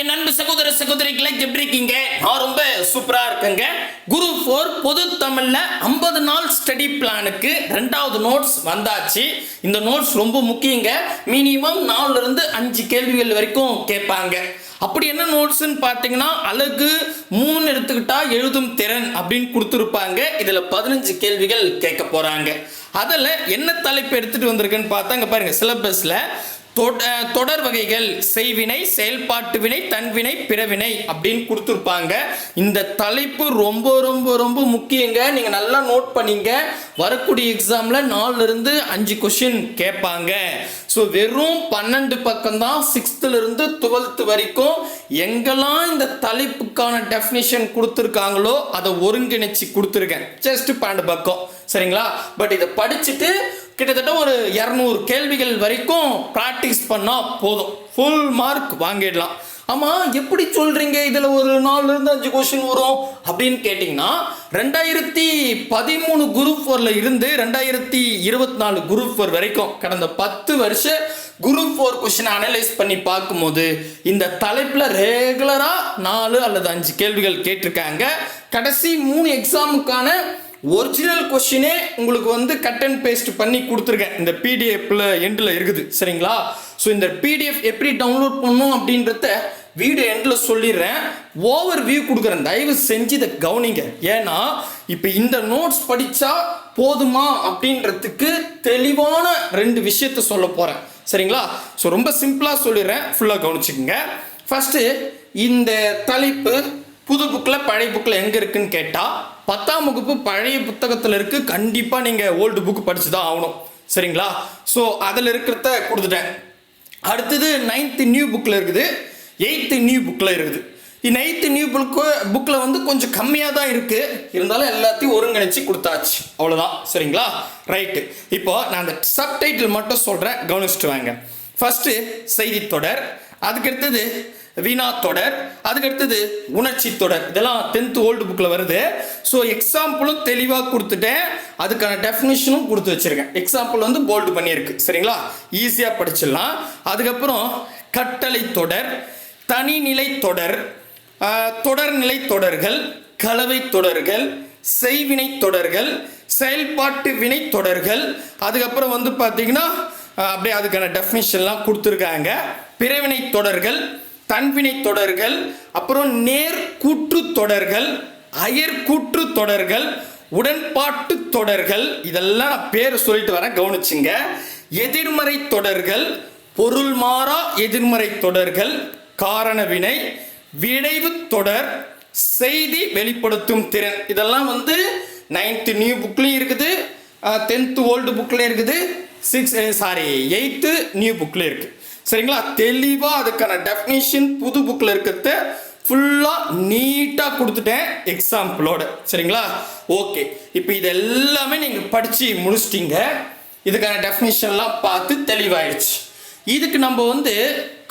என் சகோதர சகோதரிகளை எப்படி இருக்கீங்க? நான் ரொம்ப சூப்பரா இருக்கேங்க. குரு ஃபோர் பொது தமிழ்ல ஐம்பது நாள் ஸ்டடி பிளானுக்கு ரெண்டாவது நோட்ஸ் வந்தாச்சு. இந்த நோட்ஸ் ரொம்ப முக்கியங்க. மினிமம் நாலுல இருந்து அஞ்சு கேள்விகள் வரைக்கும் கேட்பாங்க. அப்படி என்ன நோட்ஸ்ன்னு பார்த்தீங்கன்னா அழகு மூணு எடுத்துக்கிட்டா எழுதும் திறன் அப்படின்னு கொடுத்துருப்பாங்க. இதில் பதினஞ்சு கேள்விகள் கேட்க போகிறாங்க அதில் என்ன தலைப்பு எடுத்துகிட்டு வந்திருக்குன்னு பார்த்தா அங்கே பாருங்கள் சிலபஸில் தொடர் வகைகள் செய்வினை செயல்பாட்டு வினை தன்வினை பிறவினை அப்படின்னு கொடுத்துருப்பாங்க. இந்த தலைப்பு ரொம்ப ரொம்ப ரொம்ப முக்கியங்க. நீங்க நல்லா நோட் பண்ணீங்க. வரக்கூடிய எக்ஸாம்ல நாலுல இருந்து அஞ்சு கொஷின் கேட்பாங்க. ஸோ வெறும் பன்னெண்டு பக்கம் தான் சிக்ஸ்த்ல இருந்து டுவெல்த் வரைக்கும் எங்கெல்லாம் இந்த தலைப்புக்கான டெஃபினிஷன் கொடுத்துருக்காங்களோ அதை ஒருங்கிணைச்சு கொடுத்துருக்கேன். ஜஸ்ட் பன்னெண்டு பக்கம். சரிங்களா? பட் இதை படிச்சுட்டு கிட்டத்தட்ட ஒரு இரநூறு கேள்விகள் வரைக்கும் ப்ராக்டிஸ் பண்ணால் போதும். ஃபுல் மார்க் வாங்கிடலாம். ஆமாம் எப்படி சொல்கிறீங்க இதில் ஒரு நாலுலேருந்து அஞ்சு கொஷின் வரும் அப்படின்னு கேட்டிங்கன்னா ரெண்டாயிரத்தி பதிமூணு குரூப் ஃபோரில் இருந்து ரெண்டாயிரத்தி இருபத்தி நாலு குரூப் ஃபோர் வரைக்கும் கடந்த பத்து வருஷ குரூப் ஃபோர் கொஷினை அனலைஸ் பண்ணி பார்க்கும்போது இந்த தலைப்பில் ரெகுலராக நாலு அல்லது அஞ்சு கேள்விகள் கேட்டிருக்காங்க. கடைசி மூணு எக்ஸாமுக்கான ஒரிஜினல் கொஷினே உங்களுக்கு வந்து கட் அண்ட் பேஸ்ட் பண்ணி கொடுத்துருக்கேன். இந்த பிடிஎஃப்ல எண்டில் இருக்குது. சரிங்களா? ஸோ இந்த பிடிஎஃப் எப்படி டவுன்லோட் பண்ணணும் அப்படின்றத வீடியோ எண்டில் சொல்லிடுறேன். ஓவர் வியூ கொடுக்குறேன். தயவு செஞ்சு இதை கவனிங்க. ஏன்னா இப்போ இந்த நோட்ஸ் படித்தா போதுமா அப்படின்றதுக்கு தெளிவான ரெண்டு விஷயத்த சொல்ல போகிறேன் சரிங்களா? ஸோ ரொம்ப சிம்பிளாக சொல்லிடுறேன். ஃபுல்லாக கவனிச்சுக்கோங்க. ஃபஸ்ட்டு இந்த தலைப்பு புது புக்கில் பழைய புக்கில் எங்கே இருக்குன்னு கேட்டால் பத்தாம் வகுப்பு பழைய புத்தகத்தில் இருக்கு. கண்டிப்பாக நீங்கள் ஓல்டு புக் படித்து தான் ஆகணும். சரிங்களா? ஸோ அதில் இருக்கிறத கொடுத்துட்டேன். அடுத்தது நைன்த்து நியூ புக்கில் இருக்குது. எயித்து நியூ புக்கில் இருக்குது. இந்த நியூ புக்கு புக்கில் வந்து கொஞ்சம் கம்மியாக தான் இருக்குது இருந்தாலும் எல்லாத்தையும் ஒருங்கிணைச்சு கொடுத்தாச்சு. அவ்வளோதான் சரிங்களா? ரைட்டு இப்போ நான் அந்த சப்டைட்டில் மட்டும் சொல்கிறேன் கவனிச்சுட்டு வாங்க. ஃபஸ்ட்டு செய்தித்தொடர். அதுக்கடுத்தது வினா தொடர். அதுக்கடுத்தது உணர்ச்சி தொடர். இதெல்லாம் டென்த் ஓல்டு புக்கில் வருது. ஸோ எக்ஸாம்பிளும் தெளிவாக கொடுத்துட்டேன். அதுக்கான டெஃபினிஷனும் கொடுத்து வச்சிருக்கேன். எக்ஸாம்பிள் வந்து போல்டு பண்ணியிருக்கு. சரிங்களா? ஈஸியாக படிச்சிடலாம். அதுக்கப்புறம் கட்டளை தொடர் தனிநிலை தொடர் தொடர்நிலை தொடர்கள் கலவை தொடர்கள் செய்வினை தொடர்கள் செயல்பாட்டு வினை தொடர்கள். அதுக்கப்புறம் வந்து பார்த்திங்கன்னா அப்படியே அதுக்கான டெஃபினிஷன்லாம் கொடுத்துருக்காங்க. பிறவினை தொடர்கள் தன்வினை தொடர்கள் அப்புறம் நேர் கூற்று தொடர்கள் அயற்கூற்று தொடர்கள் உடன்பாட்டு தொடர்கள் இதெல்லாம் நான் பேர் சொல்லிட்டு வரேன் கவனிச்சுங்க. எதிர்மறை தொடர்கள் பொருள் மாறா எதிர்மறை தொடர்கள் காரண வினை விளைவு தொடர் செய்தி வெளிப்படுத்தும் திறன். இதெல்லாம் வந்து நைன்த்து நியூ புக்லேயும் இருக்குது டென்த்து ஓல்டு புக்லேயும் இருக்குது சிக்ஸ் சாரி எயித்து நியூ புக்லேயும் இருக்குது சரிங்களா? தெளிவாக அதுக்கான டெஃபினிஷன் புது புக்கில் இருக்கிறத ஃபுல்லாக நீட்டாக கொடுத்துட்டேன் எக்ஸாம்பிளோட சரிங்களா? ஓகே இப்போ இது எல்லாமே நீங்கள் படித்து முடிச்சிட்டீங்க. இதுக்கான டெஃபினிஷன்லாம் பார்த்து தெளிவாயிடுச்சு. இதுக்கு நம்ம வந்து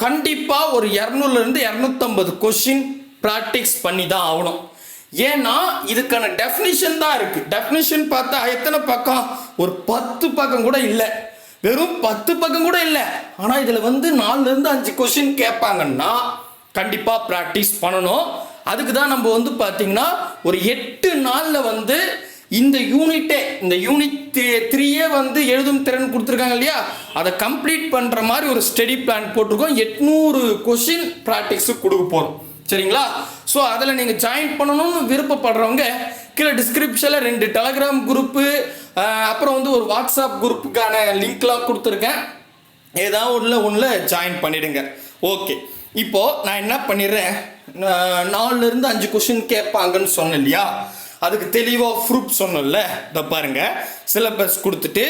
கண்டிப்பாக ஒரு இரநூறுலேருந்து இரநூத்தம்பது கொஷின் ப்ராக்டிக்ஸ் பண்ணி தான் ஆகணும். ஏன்னா இதுக்கான டெஃபினிஷன் தான் இருக்குது டெஃபினிஷன் பார்த்தா எத்தனை பக்கம்? ஒரு பத்து பக்கம் கூட இல்லை. வெறும் பத்து பக்கம் கூட இல்லை. ஆனால் இதில் வந்து நாலுலேருந்து அஞ்சு கொஷின் கேட்பாங்கன்னா கண்டிப்பாக ப்ராக்டிஸ் பண்ணணும். அதுக்கு தான் நம்ம வந்து பார்த்தீங்கன்னா ஒரு எட்டு நாளில் வந்து இந்த யூனிட்டே இந்த யூனிட் த்ரீயே வந்து எழுதும் திறன் கொடுத்துருக்காங்க இல்லையா? அதை கம்ப்ளீட் பண்ணுற மாதிரி ஒரு ஸ்டடி பிளான் போட்டிருக்கோம். எட்நூறு கொஷின் ப்ராக்டிஸுக்கு கொடுக்க போகிறோம் சரிங்களா? ஸோ அதில் நீங்கள் ஜாயின் பண்ணணும்னு விருப்பப்படுறவங்க கீழே டிஸ்கிரிப்ஷனில் ரெண்டு டெலகிராம் குரூப்பு அப்புறம் வந்து ஒரு வாட்ஸ்அப் குரூப்புக்கான லிங்க்லாம் கொடுத்துருக்கேன். ஏதாவது ஒன்றில் ஒன்றில் ஜாயின் பண்ணிடுங்க. ஓகே இப்போது நான் என்ன பண்ணிடுறேன்? நாலுலேருந்து அஞ்சு கொஷின் கேட்பாங்கன்னு சொன்னேன் இல்லையா? அதுக்கு தெளிவாக ப்ரூஃப் சொன்னோம்ல இதை பாருங்க. சிலபஸ் கொடுத்துட்டு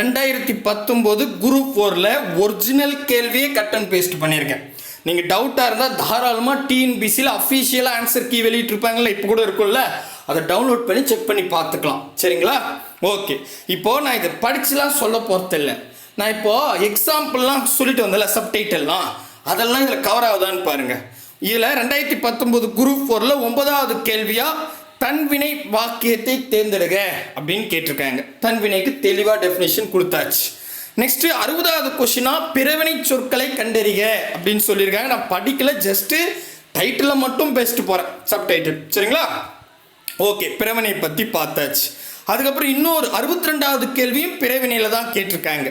ரெண்டாயிரத்தி பத்தொம்போது குரூப் ஃபோரில் ஒரிஜினல் கேள்வியே கட் அண்ட் பேஸ்ட் பண்ணியிருக்கேன். நீங்கள் டவுட்டாக இருந்தால் தாராளமாக டிஎன்பிசியில் அஃபீஷியலாக ஆன்சர் கீ வெளியிட்டிருப்பாங்கல்ல இப்போ கூட இருக்கும்ல. அதை டவுன்லோட் பண்ணி செக் பண்ணி பார்த்துக்கலாம். சரிங்களா? ஓகே இப்போது நான் இதை படிச்சுலாம் சொல்ல போகிறதில்ல நான் இப்போது எக்ஸாம்பிள்லாம் சொல்லிட்டு வந்தேன்ல சப்டைட்டல்லாம் அதெல்லாம் இதில் கவர் ஆகுதான்னு பாருங்கள் இதில் ரெண்டாயிரத்தி பத்தொம்போது குரூப் ஃபோரில் ஒன்பதாவது கேள்வியாக தன்வினை வாக்கியத்தை தேர்ந்தெடுங்க அப்படின்னு கேட்டிருக்காங்க. தன்வினைக்கு தெளிவாக டெஃபினேஷன் கொடுத்தாச்சு. நெக்ஸ்ட்டு அறுபதாவது கொஸ்டினா பிறவினை சொற்களை கண்டறிக அப்படின்னு சொல்லியிருக்காங்க. நான் படிக்கல ஜஸ்ட்டு டைட்டிலில் மட்டும் பேசிட்டு போகிறேன் சப்டைட்டில் சரிங்களா? ஓகே பிறவினை பற்றி பார்த்தாச்சு. அதுக்கப்புறம் இன்னொரு அறுபத்தி ரெண்டாவது கேள்வியும் பிறவினையில் தான் கேட்டிருக்காங்க.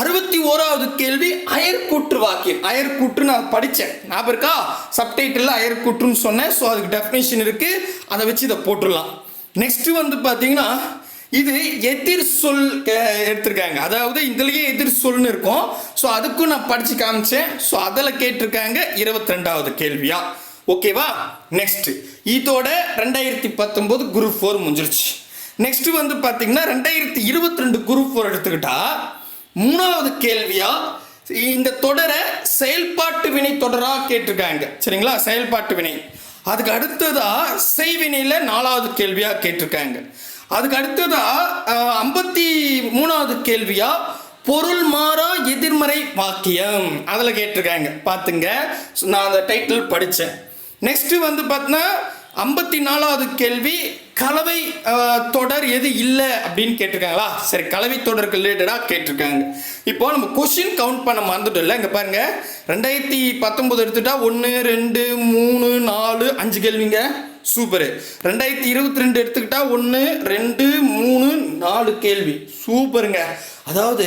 அறுபத்தி ஓராவது கேள்வி அயற்கூற்று வாக்கியம். அயர்கூற்று நான் படித்தேன் ஞாபகம் இருக்கா? சப்டைட்டில் அயர்கூற்றுன்னு சொன்னேன். ஸோ அதுக்கு டெஃபினேஷன் இருக்குது அதை வச்சு இதை போட்டுடலாம். நெக்ஸ்ட் வந்து பார்த்தீங்கன்னா இது எதிர் சொல் எடுத்திருக்காங்க. அதாவது இதுலேயே எதிர் சொல்னு இருக்கும். ஸோ அதுக்கும் நான் படித்து காமிச்சேன். ஸோ அதில் கேட்டிருக்காங்க இருபத்தி ரெண்டாவது கேள்வியாக ஓகேவா நெக்ஸ்ட் இதோட ரெண்டாயிரத்தி பத்தொன்பது குரூப் ஃபோர் முடிஞ்சிருச்சு. நெக்ஸ்ட் வந்து பார்த்தீங்கன்னா ரெண்டாயிரத்தி இருபத்தி ரெண்டு குரூப் ஃபோர் எடுத்துக்கிட்டா மூணாவது கேள்வியா இந்த தொடரை செயல்பாட்டு வினை தொடராக கேட்டிருக்காங்க. சரிங்களா? செயல்பாட்டு வினை. அதுக்கு அடுத்ததா செய்வினையில் நாலாவது கேள்வியாக கேட்டிருக்காங்க. அதுக்கு அடுத்ததா ஐம்பத்தி மூணாவது கேள்வியா பொருள் மாறா எதிர்மறை வாக்கியம். அதில் கேட்டிருக்காங்க. பார்த்துங்க நான் அந்த டைட்டில் படித்தேன் நெக்ஸ்ட்டு வந்து பார்த்தீங்கன்னா ஐம்பத்தி நாலாவது கேள்வி கலவை தொடர் எது இல்லை அப்படின்னு கேட்டிருக்காங்களா? சரி கலவை தொடருக்கு ரிலேட்டடாக கேட்டிருக்காங்க. இப்போ நம்ம கொஷின் கவுண்ட் பண்ண மறந்துட்டோம்ல இங்கே பாருங்க. ரெண்டாயிரத்தி பத்தொம்போது எடுத்துட்டா ஒன்று ரெண்டு மூணு நாலு அஞ்சு கேள்விங்க. சூப்பரு ரெண்டாயிரத்தி இருபத்தி ரெண்டு எடுத்துக்கிட்டா ஒன்று ரெண்டு மூணு நாலு கேள்வி. சூப்பருங்க அதாவது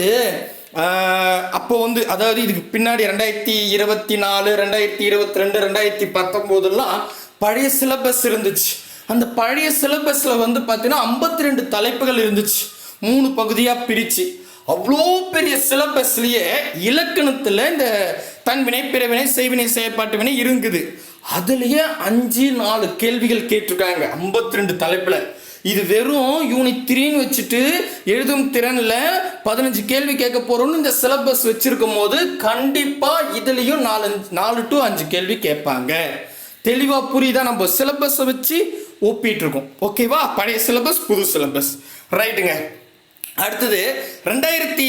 அப்போ வந்து அதாவது இதுக்கு பின்னாடி ரெண்டாயிரத்தி இருபத்தி நாலு ரெண்டாயிரத்தி இருபத்தி ரெண்டு ரெண்டாயிரத்தி பத்தொம்போதெல்லாம் பழைய சிலபஸ் இருந்துச்சு. அந்த பழைய சிலபஸில் வந்து பார்த்தீங்கன்னா ஐம்பத்தி ரெண்டு தலைப்புகள் இருந்துச்சு. மூணு பகுதியாக பிரித்து அவ்வளோ பெரிய சிலபஸ்லயே இலக்கணத்தில் இந்த தன்வினை பிறவினை செய்வினை செயற்பாட்டு வினை இருக்குது அதுலயே அஞ்சு நாலு கேள்விகள் கேட்டிருக்காங்க ஐம்பத்தி ரெண்டு தலைப்பில். இது வெறும் யூனிட் த்ரீன்னு வச்சுட்டு எழுதும் திறனில் பதினஞ்சு கேள்வி கேட்க போகிறோன்னு இந்த சிலபஸ் வச்சுருக்கும் போது கண்டிப்பாக இதுலேயும் நாலு நாலு டு அஞ்சு கேள்வி கேட்பாங்க. தெளிவாக புரியுதா? நம்ம சிலபஸை வச்சு ஒப்பிட்டுருக்கோம். ஓகேவா பழைய சிலபஸ் புது சிலபஸ் ரைட்டுங்க அடுத்தது ரெண்டாயிரத்தி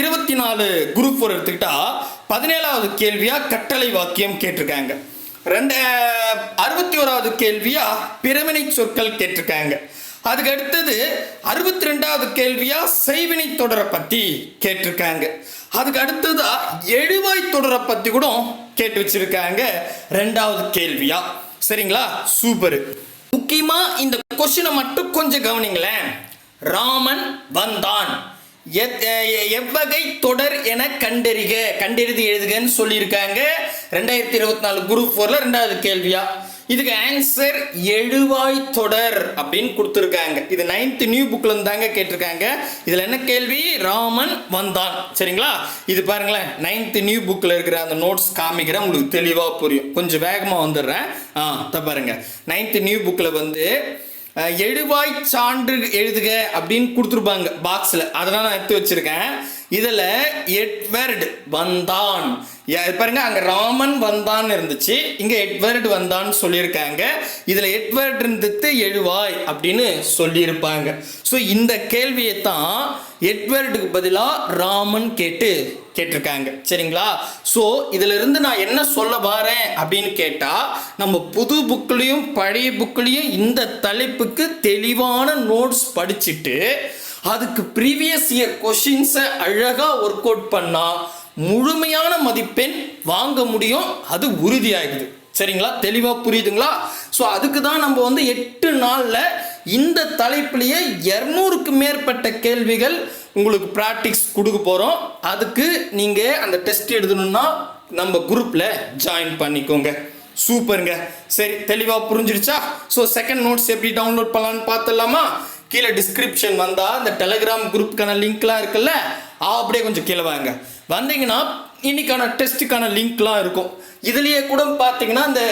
இருபத்தி நாலு குரூப் ஃபோர் எடுத்துக்கிட்டா பதினேழாவது கேள்வியாக கட்டளை வாக்கியம் கேட்டிருக்காங்க. ரெண்டு அறுபத்தி ஓராவது கேள்வியாக பிறவினை சொற்கள் கேட்டிருக்காங்க. அதுக்கு அடுத்தது அறுபத்தி ரெண்டாவது கேள்வியா செய்வினை தொடரை பத்தி கேட்டிருக்காங்க. அதுக்கு அடுத்ததா எழுவாய் தொடரை பத்தி கூட கேட்டு வச்சிருக்காங்க. ரெண்டாவது கேள்வியா. சரிங்களா? சூப்பர். முக்கியமா இந்த கொஸ்டினை மட்டும் கொஞ்சம் கவனிங்களேன். ராமன் வந்தான். எத்- எவ்வகை தொடர் என கண்டறிக கண்டறிது எழுதுகன்னு சொல்லியிருக்காங்க. ரெண்டாயிரத்தி இருபத்தி நாலு குரூப் ஃபோர்ல ரெண்டாவது கேள்வியா. இதுக்கு ஆன்சர் எழுவாய் தொடர் அப்படின்னு கொடுத்துருக்காங்க. இது நைன்த் நியூ புக்ல இருந்தாங்க கேட்டிருக்காங்க. இதுல என்ன கேள்வி? ராமன் வந்தான். சரிங்களா? இது பாருங்களேன். நைன்த் நியூ புக்ல இருக்கிற அந்த நோட்ஸ் காமிக்கிறேன் உங்களுக்கு தெளிவா புரியும். கொஞ்சம் வேகமா வந்துடுறேன். ஆ இத பாருங்க. நைன்த் நியூ புக்ல வந்து எழுவாய் சான்று எழுதுக அப்படின்னு கொடுத்துருப்பாங்க பாக்ஸில் அதெல்லாம் நான் எடுத்து வச்சிருக்கேன். இதில் எட்வர்டு வந்தான். பாருங்க அங்கே ராமன் வந்தான் இருந்துச்சு. இங்கே எட்வர்ட் வந்தான்னு சொல்லியிருக்காங்க. இதில் எட்வர்ட் இருந்தது எழுவாய் அப்படின்னு சொல்லியிருப்பாங்க. ஸோ இந்த கேள்வியை தான் எட்வர்டுக்கு பதிலாக ராமன் கேட்டு கேட்டிருக்காங்க. சரிங்களா? ஸோ இதுல இருந்து நான் என்ன சொல்ல வரேன் அப்படின்னு கேட்டா நம்ம புது புக்லையும் பழைய புக்லையும் இந்த தலைப்புக்கு தெளிவான நோட்ஸ் படிச்சுட்டு அதுக்கு ப்ரீவியஸ் இயர் கொஷின்ஸை அழகாக ஒர்க் அவுட் பண்ணால் முழுமையான மதிப்பெண் வாங்க முடியும். அது உறுதியாகுது சரிங்களா? தெளிவாக புரியுதுங்களா? ஸோ அதுக்கு தான் நம்ம வந்து எட்டு நாளில் இந்த தலைப்புலேயே இரநூறுக்கு மேற்பட்ட கேள்விகள் உங்களுக்கு ப்ராக்டிக்ஸ் கொடுக்க போகிறோம் அதுக்கு நீங்கள் அந்த டெஸ்ட் எழுதணும்னா நம்ம குரூப்பில் ஜாயின் பண்ணிக்கோங்க. சூப்பருங்க. சரி தெளிவாக புரிஞ்சிருச்சா? ஸோ செகண்ட் நோட்ஸ் எப்படி டவுன்லோட் பண்ணலான்னு பார்த்துடலாமா? கீழே டிஸ்கிரிப்ஷன் வந்தால் அந்த டெலகிராம் குரூப்புக்கான லிங்க்லாம் இருக்குல்ல அப்படியே கொஞ்சம் கீழே வாங்க. வந்தீங்கன்னா இன்னைக்கான டெஸ்ட்டுக்கான லிங்க்லாம் இருக்கும். இதுலேயே கூட பார்த்தீங்கன்னா இந்த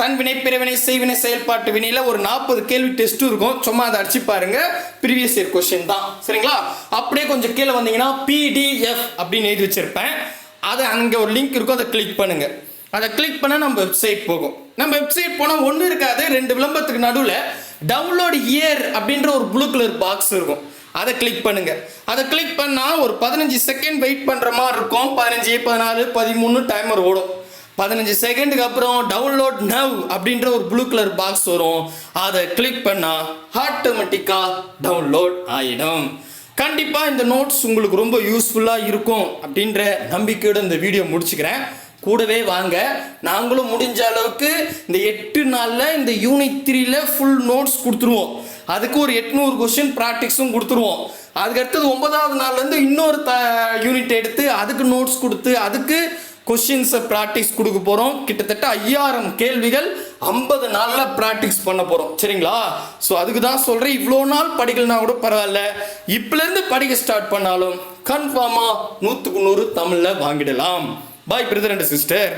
தன்வினை பிறவினை செய்வினை செயல்பாட்டு வினையில் ஒரு நாற்பது கேள்வி டெஸ்ட்டும் இருக்கும். சும்மா அதை அடிச்சு பாருங்க. ப்ரீவியஸ் இயர் கொஸ்டின் தான். சரிங்களா? அப்படியே கொஞ்சம் கீழே வந்தீங்கன்னா பிடிஎஃப் அப்படின்னு எழுதி வச்சிருப்பேன். அதை அங்கே ஒரு லிங்க் இருக்கும். அதை கிளிக் பண்ணுங்கள் அதை கிளிக் பண்ணால் நம்ம வெப்சைட் போகும். நம்ம வெப்சைட் போனால் ஒன்றும் இருக்காது. ரெண்டு விளம்பரத்துக்கு நடுவில் டவுன்லோட் இயர் அப்படின்ற ஒரு ப்ளூ கலர் பாக்ஸ் இருக்கும். அதை கிளிக் பண்ணுங்க. அதை கிளிக் பண்ணால் ஒரு பதினஞ்சு செகண்ட் வெயிட் பண்ணுற மாதிரி இருக்கும். பதினஞ்சு பதினாலு பதிமூணு டைமர் ஓடும். பதினஞ்சு செகண்டுக்கு அப்புறம் டவுன்லோட் நவ் அப்படின்ற ஒரு ப்ளூ கலர் பாக்ஸ் வரும். அதை கிளிக் பண்ணால் ஆட்டோமேட்டிக்காக டவுன்லோட் ஆகிடும் கண்டிப்பாக இந்த நோட்ஸ் உங்களுக்கு ரொம்ப யூஸ்ஃபுல்லாக இருக்கும் அப்படின்ற நம்பிக்கையோட இந்த வீடியோ முடிச்சுக்கிறேன். கூடவே வாங்க. நாங்களும் முடிஞ்ச அளவுக்கு இந்த எட்டு நாளில் இந்த யூனிட் த்ரீல ஃபுல் நோட்ஸ் கொடுத்துருவோம். அதுக்கு ஒரு எட்நூறு கொஸ்டின் ப்ராக்டிக்ஸும் கொடுத்துருவோம். அதுக்கடுத்தது ஒன்பதாவது நாள்லேருந்து இன்னொரு த யூனிட் எடுத்து அதுக்கு நோட்ஸ் கொடுத்து அதுக்கு கொஷின்ஸை ப்ராக்டிஸ் கொடுக்க போகிறோம் கிட்டத்தட்ட ஐயாயிரம் கேள்விகள் ஐம்பது நாளில் ப்ராக்டிஸ் பண்ண போகிறோம் சரிங்களா? ஸோ அதுக்கு தான் சொல்கிறேன் இவ்வளோ நாள் படிக்கலனா கூட பரவாயில்ல. இப்போலேருந்து படிக்க ஸ்டார்ட் பண்ணாலும் கன்ஃபார்மாக நூற்றுக்கு நூறு தமிழில் வாங்கிடலாம். பாய் பிரதர் அண்ட் சிஸ்டர்